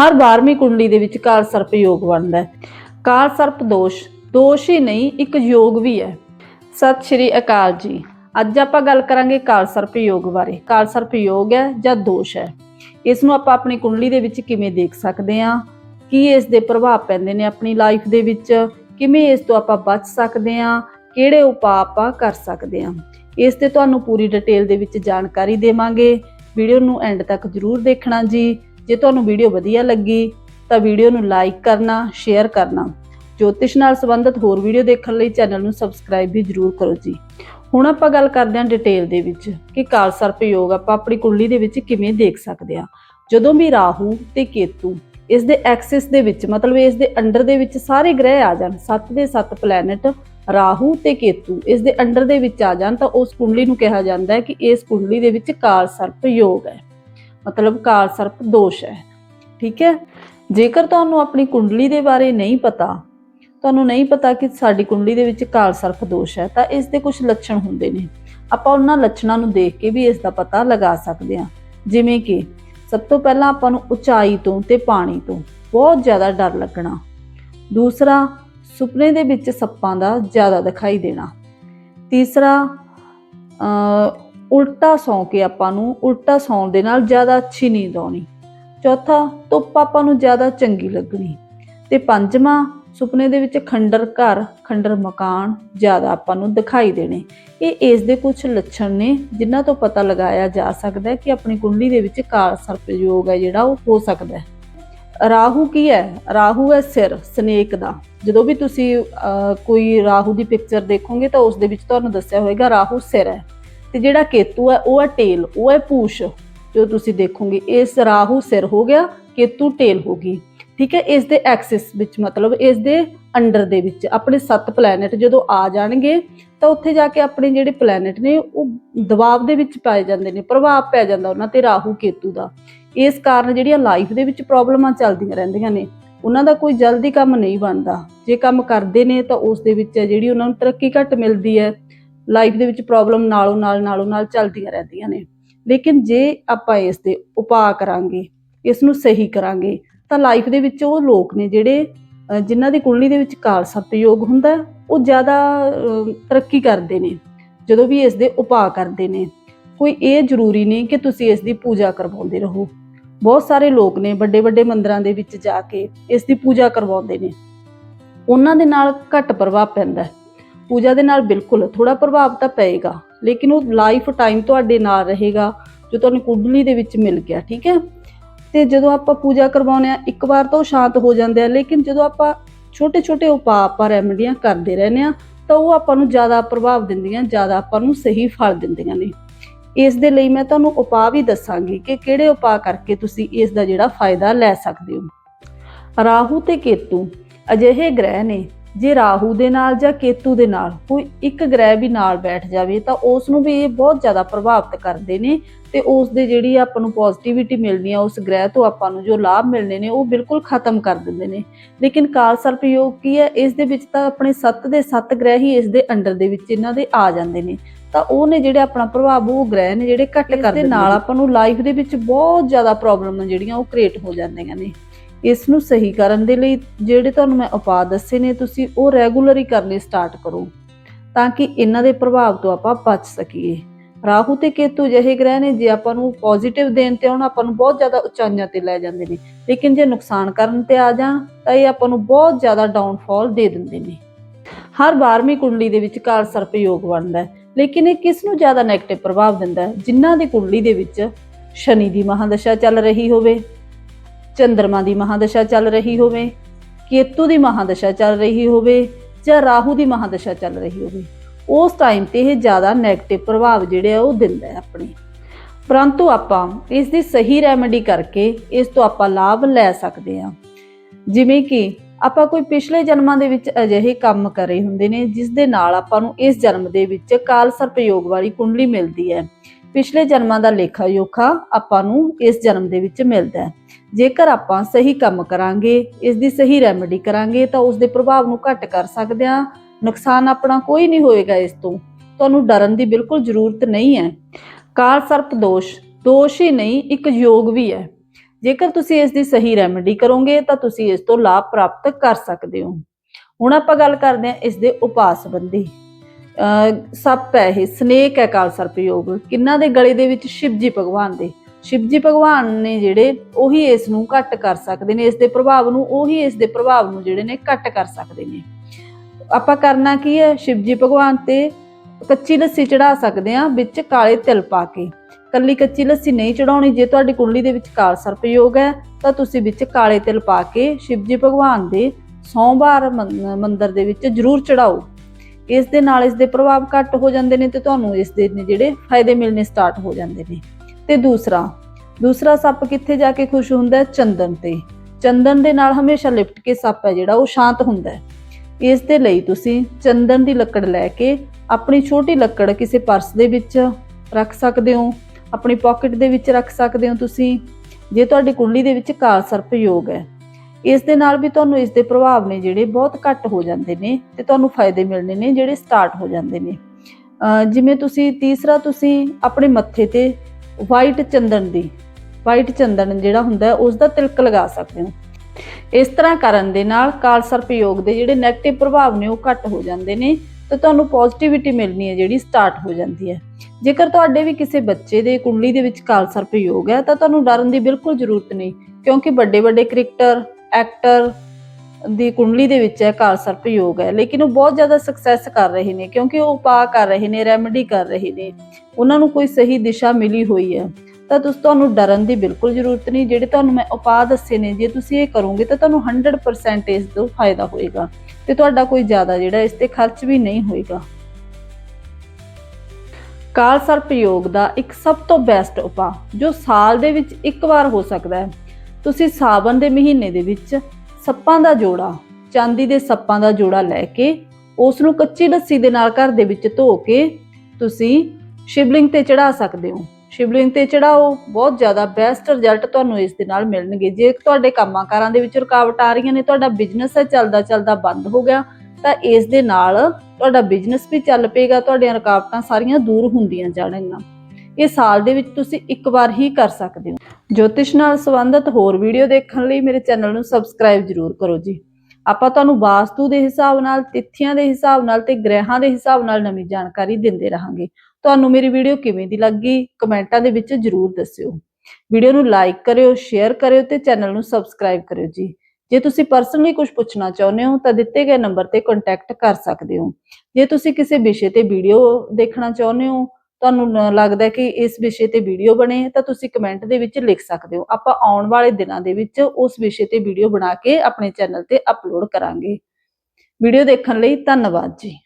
ਹਰ 12ਵੀਂ ਕੁੰਡਲੀ ਦੇ ਵਿੱਚ ਕਾਲ ਸਰਪ ਯੋਗ ਬਣਦਾ ਹੈ। ਕਾਲ ਸਰਪ ਦੋਸ਼ ਦੋਸ਼ ਹੀ ਨਹੀਂ, ਇੱਕ ਯੋਗ ਵੀ ਹੈ। ਸਤਿ ਸ਼੍ਰੀ ਅਕਾਲ ਜੀ। ਅੱਜ ਆਪਾਂ ਗੱਲ ਕਰਾਂਗੇ ਕਾਲ ਸਰਪ ਯੋਗ ਬਾਰੇ। ਕਾਲ ਸਰਪ ਯੋਗ ਹੈ ਜਾਂ ਦੋਸ਼ ਹੈ? ਇਸ ਨੂੰ ਆਪਾਂ ਆਪਣੀ ਕੁੰਡਲੀ ਦੇ ਵਿੱਚ ਕਿਵੇਂ ਦੇਖ ਸਕਦੇ ਹਾਂ? ਕੀ ਇਸ ਦੇ ਪ੍ਰਭਾਵ ਪੈਂਦੇ ਨੇ ਆਪਣੀ ਲਾਈਫ ਦੇ ਵਿੱਚ? ਕਿਵੇਂ ਇਸ ਤੋਂ ਆਪਾਂ ਬਚ ਸਕਦੇ ਹਾਂ? ਕਿਹੜੇ ਉਪਾਅ ਆਪਾਂ ਕਰ ਸਕਦੇ ਹਾਂ? ਇਸ ਤੇ ਤੁਹਾਨੂੰ ਪੂਰੀ ਡਿਟੇਲ ਦੇ ਵਿੱਚ ਜਾਣਕਾਰੀ ਦੇਵਾਂਗੇ। ਵੀਡੀਓ ਨੂੰ ਐਂਡ ਤੱਕ ਜਰੂਰ ਦੇਖਣਾ ਜੀ। ਜੇ ਤੁਹਾਨੂੰ ਵੀਡੀਓ ਵਧੀਆ ਲੱਗੀ ਤਾਂ ਵੀਡੀਓ ਨੂੰ ਲਾਈਕ ਕਰਨਾ, ਸ਼ੇਅਰ ਕਰਨਾ। ਜੋਤਿਸ਼ ਨਾਲ ਸੰਬੰਧਿਤ ਹੋਰ ਵੀਡੀਓ ਦੇਖਣ ਲਈ ਚੈਨਲ ਨੂੰ ਸਬਸਕ੍ਰਾਈਬ ਵੀ ਜਰੂਰ ਕਰੋ ਜੀ। ਹੁਣ ਆਪਾਂ ਗੱਲ ਕਰਦੇ ਹਾਂ ਡਿਟੇਲ ਦੇ ਵਿੱਚ ਕਿ ਕਾਲ ਸਰਪ ਯੋਗ ਆਪਾਂ ਆਪਣੀ ਕੁੰਡਲੀ ਦੇ ਵਿੱਚ ਕਿਵੇਂ ਦੇਖ ਸਕਦੇ ਹਾਂ। ਜਦੋਂ ਵੀ ਰਾਹੂ ਤੇ ਕੇਤੂ ਇਸ ਦੇ ਐਕਸਿਸ ਦੇ ਵਿੱਚ, ਮਤਲਬ ਇਸ ਦੇ ਅੰਡਰ ਦੇ ਵਿੱਚ ਸਾਰੇ ਗ੍ਰਹਿ ਆ ਜਾਣ 7 ਦੇ 7 ਪਲੈਨਟ ਰਾਹੂ ਤੇ ਕੇਤੂ ਇਸ ਦੇ ਅੰਡਰ ਦੇ ਵਿੱਚ ਆ ਜਾਣ ਤਾਂ ਉਸ ਕੁੰਡਲੀ ਨੂੰ ਕਿਹਾ ਜਾਂਦਾ ਹੈ ਕਿ ਇਸ ਕੁੰਡਲੀ ਦੇ ਵਿੱਚ ਕਾਲ ਸਰਪ ਯੋਗ ਹੈ। ਮਤਲਬ ਕਾਲ ਸਰਪ ਦੋਸ਼ ਹੈ। ਠੀਕ ਹੈ? ਜੇਕਰ ਤੁਹਾਨੂੰ ਆਪਣੀ ਕੁੰਡਲੀ ਦੇ ਬਾਰੇ ਨਹੀਂ ਪਤਾ, ਤੁਹਾਨੂੰ ਨਹੀਂ ਪਤਾ ਕਿ ਸਾਡੀ ਕੁੰਡਲੀ ਦੇ ਵਿੱਚ ਕਾਲ ਸਰਪ ਦੋਸ਼ ਹੈ, ਤਾਂ ਇਸ ਦੇ ਕੁਝ ਲੱਛਣ ਹੁੰਦੇ ਨੇ। ਆਪਾਂ ਉਹਨਾਂ ਲੱਛਣਾਂ ਨੂੰ ਦੇਖ ਕੇ ਵੀ ਇਸ ਦਾ ਪਤਾ ਲਗਾ ਸਕਦੇ ਹਾਂ। ਜਿਵੇਂ ਕਿ ਸਭ ਤੋਂ ਪਹਿਲਾਂ ਆਪਾਂ ਨੂੰ ਉਚਾਈ ਤੋਂ ਤੇ ਪਾਣੀ ਤੋਂ ਬਹੁਤ ਜ਼ਿਆਦਾ ਡਰ ਲੱਗਣਾ। ਦੂਸਰਾ, ਸੁਪਨੇ ਦੇ ਵਿੱਚ ਸੱਪਾਂ ਦਾ ਜ਼ਿਆਦਾ ਦਿਖਾਈ ਦੇਣਾ। ਤੀਸਰਾ ਅ ਉਲਟਾ ਸੌਂ ਕੇ ਆਪਾਂ ਨੂੰ ਉਲਟਾ ਸੌਣ ਦੇ ਨਾਲ ਜ਼ਿਆਦਾ ਅੱਛੀ ਨੀਂਦ ਆਉਣੀ। ਚੌਥਾ, ਧੁੱਪ ਆਪਾਂ ਨੂੰ ਜ਼ਿਆਦਾ ਚੰਗੀ ਲੱਗਣੀ। ਤੇ ਪੰਜਵਾਂ, ਸੁਪਨੇ ਦੇ ਵਿੱਚ ਖੰਡਰ ਘਰ, ਖੰਡਰ ਮਕਾਨ ਜ਼ਿਆਦਾ ਆਪਾਂ ਨੂੰ ਦਿਖਾਈ ਦੇਣੇ। ਇਹ ਇਸ ਦੇ ਕੁਝ ਲੱਛਣ ਨੇ ਜਿਨ੍ਹਾਂ ਤੋਂ ਪਤਾ ਲਗਾਇਆ ਜਾ ਸਕਦਾ ਹੈ ਕਿ ਆਪਣੀ ਕੁੰਡਲੀ ਦੇ ਵਿੱਚ ਕਾਲ ਸਰਪਯੋਗ ਹੈ ਜਿਹੜਾ ਉਹ ਹੋ ਸਕਦਾ ਹੈ। ਰਾਹੂ ਕੀ ਹੈ? ਰਾਹੂ ਹੈ ਸਿਰ, ਸਨੇਕ ਦਾ। ਜਦੋਂ ਵੀ ਤੁਸੀਂ ਕੋਈ ਰਾਹੂ ਦੀ ਪਿਕਚਰ ਦੇਖੋਗੇ ਤਾਂ ਉਸ ਦੇ ਵਿੱਚ ਤੁਹਾਨੂੰ ਦੱਸਿਆ ਹੋਵੇਗਾ ਰਾਹੂ ਸਿਰ ਹੈ। ਤੇ ਜਿਹੜਾ ਕੇਤੂ ਹੈ, ਉਹ ਹੈ ਟੇਲ, ਉਹ ਹੈ ਪੂਛ ਜੋ ਤੁਸੀਂ ਦੇਖੋਗੇ ਇਸ ਰਾਹੂ ਸਿਰ ਹੋ ਗਿਆ, ਕੇਤੂ ਟੇਲ ਹੋ ਗਈ। ਠੀਕ ਹੈ, ਇਸ ਦੇ ਐਕਸਿਸ ਵਿੱਚ ਮਤਲਬ ਇਸ ਦੇ ਅੰਡਰ ਦੇ ਵਿੱਚ, ਆਪਣੇ ਸੱਤ ਪਲੈਨਟ ਜਦੋਂ ਆ ਜਾਣਗੇ, ਤਾਂ ਉੱਥੇ ਜਾ ਕੇ ਆਪਣੇ ਜਿਹੜੇ ਪਲੈਨਟ ਨੇ, ਉਹ ਦਬਾਅ ਦੇ ਵਿੱਚ ਪਾਏ ਜਾਂਦੇ ਨੇ, ਪ੍ਰਭਾਵ ਪੈ ਜਾਂਦਾ ਉਹਨਾਂ ਤੇ ਰਾਹੂ ਕੇਤੂ ਦਾ। ਇਸ ਕਾਰਨ ਜਿਹੜੀਆਂ ਲਾਈਫ ਦੇ ਵਿੱਚ ਪ੍ਰੋਬਲਮਾਂ ਚੱਲਦੀਆਂ ਰਹਿੰਦੀਆਂ ਨੇ, ਉਹਨਾਂ ਦਾ ਕੋਈ ਜਲਦੀ ਕੰਮ ਨਹੀਂ ਬਣਦਾ। ਜੇ ਕੰਮ ਕਰਦੇ ਨੇ, ਤਾਂ ਉਸ ਦੇ ਵਿੱਚ ਹੈ ਜਿਹੜੀ ਉਹਨਾਂ ਨੂੰ ਤਰੱਕੀ ਘੱਟ ਮਿਲਦੀ ਹੈ। ਲਾਈਫ ਦੇ ਵਿੱਚ ਪ੍ਰੋਬਲਮ ਨਾਲੋਂ ਨਾਲ ਨਾਲੋਂ ਨਾਲ ਚੱਲਦੀਆਂ ਰਹਿੰਦੀਆਂ ਨੇ। ਲੇਕਿਨ ਜੇ ਆਪਾਂ ਇਸ ਦੇ ਉਪਾਅ ਕਰਾਂਗੇ ਇਸ ਨੂੰ ਸਹੀ ਕਰਾਂਗੇ ਤਾਂ ਲਾਈਫ ਦੇ ਵਿੱਚ ਉਹ ਲੋਕ ਨੇ ਜਿਹੜੇ ਅ, ਜਿਨ੍ਹਾਂ ਦੀ ਕੁੰਡਲੀ ਦੇ ਵਿੱਚ ਕਾਲ ਸੱਪ ਹੁੰਦਾ ਉਹ ਜ਼ਿਆਦਾ ਤਰੱਕੀ ਕਰਦੇ ਨੇ ਜਦੋਂ ਵੀ ਇਸ ਦੇ ਉਪਾਅ ਕਰਦੇ ਨੇ। ਕੋਈ ਇਹ ਜ਼ਰੂਰੀ ਨਹੀਂ ਕਿ ਤੁਸੀਂ ਇਸ ਦੀ ਪੂਜਾ ਕਰਵਾਉਂਦੇ ਰਹੋ। ਬਹੁਤ ਸਾਰੇ ਲੋਕ ਨੇ ਵੱਡੇ ਵੱਡੇ ਮੰਦਰਾਂ ਦੇ ਵਿੱਚ ਜਾ ਕੇ ਇਸ ਦੀ ਪੂਜਾ ਕਰਵਾਉਂਦੇ ਨੇ। ਉਹਨਾਂ ਦੇ ਨਾਲ ਘੱਟ ਪ੍ਰਭਾਵ ਪੈਂਦਾ ਹੈ। ਪੂਜਾ ਦੇ ਨਾਲ ਬਿਲਕੁਲ ਥੋੜਾ ਪ੍ਰਭਾਵ ਤਾਂ ਪਏਗਾ, ਲੇਕਿਨ ਉਹ ਲਾਈਫ ਟਾਈਮ ਤੁਹਾਡੇ ਨਾਲ ਰਹੇਗਾ, ਜੋ ਤੁਹਾਨੂੰ ਕੁੰਡਲੀ ਦੇ ਵਿੱਚ ਮਿਲ ਗਿਆ, ਠੀਕ ਹੈ? ਤੇ ਜਦੋਂ ਆਪਾਂ ਪੂਜਾ ਕਰਵਾਉਂਦੇ ਆ ਇੱਕ ਵਾਰ ਤਾਂ ਉਹ ਸ਼ਾਂਤ ਹੋ ਜਾਂਦੇ ਆ, ਲੇਕਿਨ ਜਦੋਂ ਆਪਾਂ ਛੋਟੇ ਛੋਟੇ ਉਪਾਅ ਆਪਾਂ ਰੈਮਡੀਆਂ ਕਰਦੇ ਰਹਿੰਦੇ ਆ ਤਾਂ ਉਹ ਆਪਾਂ ਨੂੰ ਜ਼ਿਆਦਾ ਪ੍ਰਭਾਵ ਦਿੰਦੀਆਂ, ਜ਼ਿਆਦਾ ਆਪਾਂ ਨੂੰ ਸਹੀ ਫਲ ਦਿੰਦੀਆਂ ਨੇ। ਇਸ ਦੇ ਲਈ ਮੈਂ ਤੁਹਾਨੂੰ ਉਪਾਅ ਵੀ ਦੱਸਾਂਗੀ ਕਿ ਕਿਹੜੇ ਉਪਾਅ ਕਰਕੇ ਤੁਸੀਂ ਇਸ ਦਾ ਜਿਹੜਾ ਫਾਇਦਾ ਲੈ ਸਕਦੇ ਹੋ। ਰਾਹੂ ਤੇ ਕੇਤੂ ਅਜਿਹੇ ਗ੍ਰਹਿ ਨੇ ਜੇ ਰਾਹੂ ਦੇ ਨਾਲ ਜਾਂ ਕੇਤੂ ਦੇ ਨਾਲ ਕੋਈ ਇੱਕ ਗ੍ਰਹਿ ਵੀ ਨਾਲ ਬੈਠ ਜਾਵੇ ਤਾਂ ਉਸ ਨੂੰ ਵੀ ਇਹ ਬਹੁਤ ਜ਼ਿਆਦਾ ਪ੍ਰਭਾਵਿਤ ਕਰਦੇ ਨੇ ਤੇ ਉਸ ਦੇ ਜਿਹੜੀ ਆਪਾਂ ਨੂੰ ਪੋਜ਼ਿਟਿਵਿਟੀ ਮਿਲਣੀ ਆ ਉਸ ਗ੍ਰਹਿ ਤੋਂ ਆਪਾਂ ਨੂੰ ਜੋ ਲਾਭ ਮਿਲਣੇ ਨੇ ਉਹ ਬਿਲਕੁਲ ਖਤਮ ਕਰ ਦਿੰਦੇ ਨੇ। ਲੇਕਿਨ ਕਾਲ ਸਰਪ ਯੋਗ ਕੀ ਹੈ? ਇਸ ਦੇ ਵਿੱਚ ਤਾਂ ਆਪਣੇ 7 ਦੇ 7 ਗ੍ਰਹਿ ਹੀ ਇਸ ਦੇ ਅੰਡਰ ਦੇ ਵਿੱਚ ਇਹਨਾਂ ਦੇ ਆ ਜਾਂਦੇ ਨੇ। ਤਾਂ ਉਹ ਨੇ ਜਿਹੜੇ ਆਪਣਾ ਪ੍ਰਭਾਵ ਉਹ ਗ੍ਰਹਿ ਨੇ ਜਿਹੜੇ ਘੱਟ ਕਰਦੇ ਨਾਲ ਆਪਾਂ ਨੂੰ ਲਾਈਫ ਦੇ ਵਿੱਚ ਬਹੁਤ ਜ਼ਿਆਦਾ ਪ੍ਰੋਬਲਮ ਜਿਹੜੀਆਂ ਉਹ ਕ੍ਰੀਏਟ ਹੋ ਜਾਂਦੀਆਂ ਨੇ। ਇਸ ਨੂੰ ਸਹੀ ਕਰਨ ਦੇ ਲਈ ਜਿਹੜੇ ਤੁਹਾਨੂੰ ਮੈਂ ਉਪਾਅ ਦੱਸੇ ਨੇ, ਤੁਸੀਂ ਉਹ ਰੈਗੂਲਰ ਹੀ ਕਰਨੇ ਸਟਾਰਟ ਕਰੋ, ਤਾਂ ਕਿ ਇਹਨਾਂ ਦੇ ਪ੍ਰਭਾਵ ਤੋਂ ਆਪਾਂ ਬਚ ਸਕੀਏ। ਰਾਹੂ ਤੇ ਕੇਤੂ ਜਿਹੇ ਗ੍ਰਹਿ ਨੇ, ਜੇ ਆਪਾਂ ਨੂੰ ਪੋਜ਼ਿਟਿਵ ਦੇਣ ਤੇ ਆਉਣ, ਆਪਾਂ ਨੂੰ ਬਹੁਤ ਜ਼ਿਆਦਾ ਉਚਾਈਆਂ ਤੇ ਲੈ ਜਾਂਦੇ ਨੇ। ਲੇਕਿਨ ਜੇ ਨੁਕਸਾਨ ਕਰਨ ਤੇ ਆ ਜਾਣ, ਤਾਂ ਇਹ ਆਪਾਂ ਨੂੰ ਬਹੁਤ ਜ਼ਿਆਦਾ ਡਾਊਨਫਾਲ ਦੇ ਦਿੰਦੇ ਨੇ। ਹਰ 12ਵੀਂ ਕੁੰਡਲੀ ਦੇ ਵਿੱਚ ਕਾਲ ਸਰਪਯੋਗ ਬਣਦਾ ਹੈ, ਲੇਕਿਨ ਇਹ ਕਿਸ ਨੂੰ ਜ਼ਿਆਦਾ ਨੈਗੇਟਿਵ ਪ੍ਰਭਾਵ ਦਿੰਦਾ ਹੈ? ਜਿਨ੍ਹਾਂ ਦੀ ਕੁੰਡਲੀ ਦੇ ਵਿੱਚ ਸ਼ਨੀ ਦੀ ਮਹਾਦਸ਼ਾ ਚੱਲ ਰਹੀ ਹੋਵੇ ਚੰ드ਰਮਾ ਦੀ ਮਹਾਦਸ਼ਾ ਚੱਲ ਰਹੀ ਹੋਵੇ, ਕੇਤੂ ਦੀ ਮਹਾਦਸ਼ਾ ਚੱਲ ਰਹੀ ਹੋਵੇ ਜਾਂ ਰਾਹੂ ਦੀ ਮਹਾਦਸ਼ਾ ਚੱਲ ਰਹੀ ਹੋਵੇ, ਉਸ ਟਾਈਮ ਤੇ ਇਹ ਜ਼ਿਆਦਾ 네ਗੇਟਿਵ ਪ੍ਰਭਾਵ ਜਿਹੜੇ ਆ ਉਹ ਦਿੰਦਾ ਹੈ ਆਪਣੇ। ਪਰੰਤੂ ਆਪਾਂ ਇਸ ਦੀ ਸਹੀ ਰੈਮੇਡੀ ਕਰਕੇ ਇਸ ਤੋਂ ਆਪਾਂ ਲਾਭ ਲੈ ਸਕਦੇ ਹਾਂ। ਜਿਵੇਂ ਕਿ ਆਪਾਂ ਕੋਈ ਪਿਛਲੇ ਜਨਮਾਂ ਦੇ ਵਿੱਚ ਅਜਿਹੇ ਕੰਮ ਕਰੇ ਹੁੰਦੇ ਨੇ, ਜਿਸ ਦੇ ਨਾਲ ਆਪਾਂ ਨੂੰ ਇਸ ਜਨਮ ਦੇ ਵਿੱਚ ਕਾਲ ਸਰਪਯੋਗ ਵਾਲੀ ਕੁੰਡਲੀ ਮਿਲਦੀ ਹੈ। ਪਿਛਲੇ ਜਨਮਾਂ ਦਾ ਲੇਖਾ ਯੋਖਾ ਆਪਾਂ ਨੂੰ ਇਸ ਜਨਮ ਦੇ ਵਿੱਚ ਮਿਲਦਾ ਹੈ। ਜੇਕਰ ਆਪਾਂ ਸਹੀ ਕੰਮ ਕਰਾਂਗੇ ਇਸ ਦੀ ਸਹੀ ਰੈਮੇਡੀ ਕਰਾਂਗੇ, ਤਾਂ ਉਸ ਦੇ ਪ੍ਰਭਾਵ ਨੂੰ ਘੱਟ ਕਰ ਸਕਦੇ ਹਾਂ। ਨੁਕਸਾਨ ਆਪਣਾ ਕੋਈ ਨਹੀਂ ਹੋਏਗਾ ਇਸ ਤੋਂ। ਤੁਹਾਨੂੰ ਡਰਨ ਦੀ ਬਿਲਕੁਲ ਜ਼ਰੂਰਤ ਨਹੀਂ ਹੈ। ਕਾਲ ਸਰਪ ਦੋਸ਼ ਦੋਸ਼ ਹੀ ਨਹੀਂ, ਇੱਕ ਯੋਗ ਵੀ ਹੈ। ਜੇਕਰ ਤੁਸੀਂ ਇਸ ਦੀ ਸਹੀ ਰੈਮੇਡੀ ਕਰੋਗੇ, ਤਾਂ ਤੁਸੀਂ ਇਸ ਤੋਂ ਲਾਭ ਪ੍ਰਾਪਤ ਕਰ ਸਕਦੇ ਹੋ। ਹੁਣ ਆਪਾਂ ਗੱਲ ਕਰਦੇ ਹਾਂ ਇਸ ਦੇ ਉਪਾਅ ਸੰਬੰਧੀ। ਸੱਪ ਹੈ ਇਹ, ਸਨੇਕ ਹੈ ਕਾਲ ਸਰਪ ਯੋਗ। ਕਿੰਨਾ ਦੇ ਗਲੇ ਦੇ ਵਿੱਚ ਸ਼ਿਵਜੀ ਭਗਵਾਨ ਦੇ? ਸ਼ਿਵਜੀ ਭਗਵਾਨ ਨੇ ਜਿਹੜੇ ਉਹੀ ਇਸ ਨੂੰ ਘੱਟ ਕਰ ਸਕਦੇ ਨੇ, ਇਸ ਦੇ ਪ੍ਰਭਾਵ ਨੂੰ ਉਹੀ ਇਸ ਦੇ ਪ੍ਰਭਾਵ ਨੂੰ ਜਿਹੜੇ ਨੇ ਘੱਟ ਕਰ ਸਕਦੇ ਨੇ। ਆਪਾਂ ਕਰਨਾ ਕੀ ਹੈ? ਸ਼ਿਵਜੀ ਭਗਵਾਨ ਤੇ ਕੱਚੀ ਲੱਸੀ ਚੜਾ ਸਕਦੇ ਆ ਵਿੱਚ ਕਾਲੇ ਤਿਲ ਪਾ ਕੇ। ਕੱਲੀ ਕੱਚੀ ਲੱਸੀ ਨਹੀਂ ਚੜਾਉਣੀ, ਜੇ ਤੁਹਾਡੀ ਕੁੰਡਲੀ ਦੇ ਵਿੱਚ ਕਾਲ ਸਰਪਯੋਗ ਹੈ, ਤਾਂ ਤੁਸੀਂ ਵਿੱਚ ਕਾਲੇ ਤਿਲ ਪਾ ਕੇ ਸ਼ਿਵਜੀ ਭਗਵਾਨ ਦੇ ਸੋਮਵਾਰ ਮੰ- ਮੰਦਿਰ ਦੇ ਵਿੱਚ ਜ਼ਰੂਰ ਚੜਾਓ। ਇਸ ਦੇ ਨਾਲ ਇਸ ਦੇ ਪ੍ਰਭਾਵ ਘੱਟ ਹੋ ਜਾਂਦੇ ਨੇ ਤੇ ਤੁਹਾਨੂੰ ਇਸ ਦੇ ਜਿਹੜੇ ਫਾਇਦੇ ਮਿਲਣੇ ਸਟਾਰਟ ਹੋ ਜਾਂਦੇ ਨੇ। ਤੇ ਦੂਸਰਾ ਦੂਸਰਾ ਸੱਪ ਕਿੱਥੇ ਜਾ ਕੇ ਖੁਸ਼ ਹੁੰਦਾ ਹੈ? ਚੰਦਨ ਤੇ। ਚੰਦਨ ਦੇ ਨਾਲ ਹਮੇਸ਼ਾ ਲਿਪਟ ਕੇ ਸੱਪ ਹੈ ਜਿਹੜਾ, ਉਹ ਸ਼ਾਂਤ ਹੁੰਦਾ ਹੈ। ਇਸ ਦੇ ਲਈ ਤੁਸੀਂ ਚੰਦਨ ਦੀ ਲੱਕੜ ਲੈ ਕੇ ਆਪਣੀ ਛੋਟੀ ਲੱਕੜ ਕਿਸੇ ਪਰਸ ਦੇ ਵਿੱਚ ਰੱਖ ਸਕਦੇ ਹੋ। ਆਪਣੀ ਪਾਕਟ ਦੇ ਵਿੱਚ ਰੱਖ ਸਕਦੇ ਹੋ ਤੁਸੀਂ। ਜੇ ਤੁਹਾਡੀ ਕੁੰਡਲੀ ਦੇ ਵਿੱਚ ਕਾਲ ਸਰਪ ਯੋਗ ਹੈ। ਇਸ ਦੇ ਨਾਲ ਵੀ ਤੁਹਾਨੂੰ ਇਸ ਦੇ ਪ੍ਰਭਾਵ ਨੇ ਜਿਹੜੇ ਬਹੁਤ ਘੱਟ ਹੋ ਜਾਂਦੇ ਨੇ ਤੇ ਤੁਹਾਨੂੰ ਫਾਇਦੇ ਮਿਲਣੇ ਨੇ ਜਿਹੜੇ ਸਟਾਰਟ ਹੋ ਜਾਂਦੇ ਨੇ। ਅਹ ਜਿਵੇਂ ਤੁਸੀਂ ਤੀਸਰਾ, ਤੁਸੀਂ ਆਪਣੇ ਮੱਥੇ ਤੇ ਵਾਈਟ ਚੰਦਨ ਦੀ ਵਾਈਟ ਚੰਦਨ ਜਿਹੜਾ ਹੁੰਦਾ ਹੈ ਉਸ ਦਾ ਤਿਲਕ ਲਗਾ ਸਕਦੇ ਹੋ। ਇਸ ਤਰ੍ਹਾਂ ਕਰਨ ਦੇ ਨਾਲ ਕਾਲ ਸਰਪ ਯੋਗ ਦੇ ਜਿਹੜੇ 네ਗੇਟਿਵ ਪ੍ਰਭਾਵ ਨੇ ਉਹ ਘੱਟ ਹੋ ਜਾਂਦੇ ਨੇ ਤੇ ਤੁਹਾਨੂੰ ਪੋਜ਼ਿਟਿਵਿਟੀ ਮਿਲਣੀ ਹੈ ਜਿਹੜੀ ਸਟਾਰਟ ਹੋ ਜਾਂਦੀ ਹੈ। ਜੇਕਰ ਤੁਹਾਡੇ ਵੀ ਕਿਸੇ ਬੱਚੇ ਦੇ ਕੁੰਡਲੀ ਦੇ ਵਿੱਚ ਕਾਲ ਸਰਪ ਯੋਗ ਹੈ ਤਾਂ ਤੁਹਾਨੂੰ ਡਰਨ ਦੀ ਬਿਲਕੁਲ ਜ਼ਰੂਰਤ ਨਹੀਂ, ਕਿਉਂਕਿ ਵੱਡੇ ਵੱਡੇ ਕ੍ਰਿਕਟਰ ਐਕਟਰ ਦੀ ਕੁੰਡਲੀ ਦੇ ਵਿੱਚ ਹੈ ਕਾਲ ਸਰਪ ਯੋਗ ਹੈ। ਲੇਕਿਨ ਉਹ ਬਹੁਤ ਜ਼ਿਆਦਾ ਸਕਸੈਸ ਕਰ ਰਹੇ ਨੇ, ਕਿਉਂਕਿ ਉਹ ਉਪਾਅ ਕਰ ਰਹੇ ਨੇ ਰੈਮਡੀ ਕਰ ਰਹੇ ਨੇ। ਉਹਨਾਂ ਨੂੰ ਕੋਈ ਸਹੀ ਦਿਸ਼ਾ ਮਿਲੀ ਹੋਈ ਹੈ। ਤਾਂ ਤੁਸੀਂ, ਤੁਹਾਨੂੰ ਡਰਨ ਦੀ ਬਿਲਕੁਲ ਜ਼ਰੂਰਤ ਨਹੀਂ। ਜਿਹੜੇ ਤੁਹਾਨੂੰ ਮੈਂ ਉਪਾਅ ਦੱਸੇ ਨੇ, ਜੇ ਤੁਸੀਂ ਇਹ ਕਰੋਗੇ, ਤਾਂ ਤੁਹਾਨੂੰ 100% ਇਸ ਤੋਂ ਫਾਇਦਾ ਹੋਏਗਾ। ਤੇ ਤੁਹਾਡਾ ਕੋਈ ਜ਼ਿਆਦਾ ਜਿਹੜਾ, ਇਸ ਤੇ ਖਰਚ ਵੀ ਨਹੀਂ ਹੋਏਗਾ। ਕਾਲ ਸਰਪ ਯੋਗ ਦਾ ਇੱਕ ਸਭ ਤੋਂ ਬੈਸਟ ਉਪਾਅ, ਜੋ ਸਾਲ ਦੇ ਵਿੱਚ ਇੱਕ ਵਾਰ ਹੋ ਸਕਦਾ ਹੈ। ਤੁਸੀਂ ਸਾਵਨ ਦੇ ਮਹੀਨੇ ਦੇ ਵਿੱਚ ਸੱਪਾਂ ਦਾ ਜੋੜਾ, ਚਾਂਦੀ ਦੇ ਸੱਪਾਂ ਦਾ ਜੋੜਾ ਲੈ ਕੇ ਉਸ ਨੂੰ ਕੱਚੀ ਲੱਸੀ ਦੇ ਨਾਲ ਘਰ ਦੇ ਵਿੱਚ ਧੋ ਕੇ ਤੁਸੀਂ ਸ਼ਿਵਲਿੰਗ ਤੇ ਚੜਾ ਸਕਦੇ ਹੋ। ਸ਼ਿਵਲਿੰਗ ਤੇ ਚੜਾਓ ਬਹੁਤ ਜ਼ਿਆਦਾ ਬੈਸਟ ਰਿਜ਼ਲਟ ਤੁਹਾਨੂੰ ਇਸ ਦੇ ਨਾਲ ਮਿਲਣਗੇ। ਜੇ ਤੁਹਾਡੇ ਕੰਮਾਂ ਕਾਰਾਂ ਦੇ ਵਿੱਚ ਰੁਕਾਵਟ ਆ ਰਹੀਆਂ ਨੇ, ਤੁਹਾਡਾ ਬਿਜ਼ਨਸ ਹੈ, ਚੱਲਦਾ ਚੱਲਦਾ ਬੰਦ ਹੋ ਗਿਆ, ਤਾਂ ਇਸ ਦੇ ਨਾਲ ਤੁਹਾਡਾ ਬਿਜ਼ਨਸ ਵੀ ਚੱਲ ਪਏਗਾ, ਤੁਹਾਡੀਆਂ ਰੁਕਾਵਟਾਂ ਸਾਰੀਆਂ ਦੂਰ ਹੁੰਦੀਆਂ ਜਾਣਗੀਆਂ। ਇਹ ਸਾਲ ਦੇ ਵਿੱਚ ਤੁਸੀਂ ਇੱਕ ਵਾਰ ਹੀ ਕਰ ਸਕਦੇ ਹੋ। ਜੋਤਿਸ਼ ਨਾਲ ਸੰਬੰਧਿਤ ਹੋਰ ਵੀਡੀਓ ਦੇਖਣ ਲਈ ਮੇਰੇ ਚੈਨਲ ਨੂੰ ਸਬਸਕ੍ਰਾਈਬ ਜ਼ਰੂਰ ਕਰੋ ਜੀ। ਆਪਾਂ ਤੁਹਾਨੂੰ ਵਾਸਤੂ ਦੇ ਹਿਸਾਬ ਨਾਲ, ਤਿਥੀਆਂ ਦੇ ਹਿਸਾਬ ਨਾਲ ਤੇ ਗ੍ਰਹਿਾਂ ਦੇ ਹਿਸਾਬ ਨਾਲ ਨਵੀਂ ਜਾਣਕਾਰੀ ਦਿੰਦੇ ਰਹਾਂਗੇ। ਤੁਹਾਨੂੰ ਮੇਰੀ ਵੀਡੀਓ ਕਿਵੇਂ ਦੀ ਲੱਗੀ, ਕਮੈਂਟਾਂ ਦੇ ਵਿੱਚ ਜ਼ਰੂਰ ਦੱਸਿਓ। ਵੀਡੀਓ ਨੂੰ ਲਾਈਕ ਕਰਿਓ, ਸ਼ੇਅਰ ਕਰਿਓ ਤੇ ਚੈਨਲ ਨੂੰ ਸਬਸਕ੍ਰਾਈਬ ਕਰਿਓ ਜੀ। ਜੇ ਤੁਸੀਂ ਪਰਸਨਲੀ ਕੁਝ ਪੁੱਛਣਾ ਚਾਹੁੰਦੇ ਹੋ, ਤਾਂ ਦਿੱਤੇ ਗਏ ਨੰਬਰ ਤੇ ਕੰਟੈਕਟ ਕਰ ਸਕਦੇ ਹੋ। ਜੇ ਤੁਸੀਂ ਕਿਸੇ ਵਿਸ਼ੇ ਤੇ ਵੀਡੀਓ ਦੇਖਣਾ ਚਾਹੁੰਦੇ ਹੋ ਤੁਹਾਨੂੰ ਲੱਗਦਾ ਕਿ ਇਸ ਵਿਸ਼ੇ ਤੇ ਵੀਡੀਓ ਬਣੇ ਤਾਂ ਤੁਸੀਂ ਕਮੈਂਟ ਦੇ ਵਿੱਚ ਲਿਖ ਸਕਦੇ ਹੋ। ਆਪਾਂ ਆਉਣ ਵਾਲੇ ਦਿਨਾਂ ਦੇ ਵਿੱਚ ਉਸ ਵਿਸ਼ੇ ਤੇ ਵੀਡੀਓ ਬਣਾ ਕੇ ਆਪਣੇ ਚੈਨਲ ਤੇ ਅਪਲੋਡ ਕਰਾਂਗੇ। ਵੀਡੀਓ ਦੇਖਣ ਲਈ ਧੰਨਵਾਦ ਜੀ।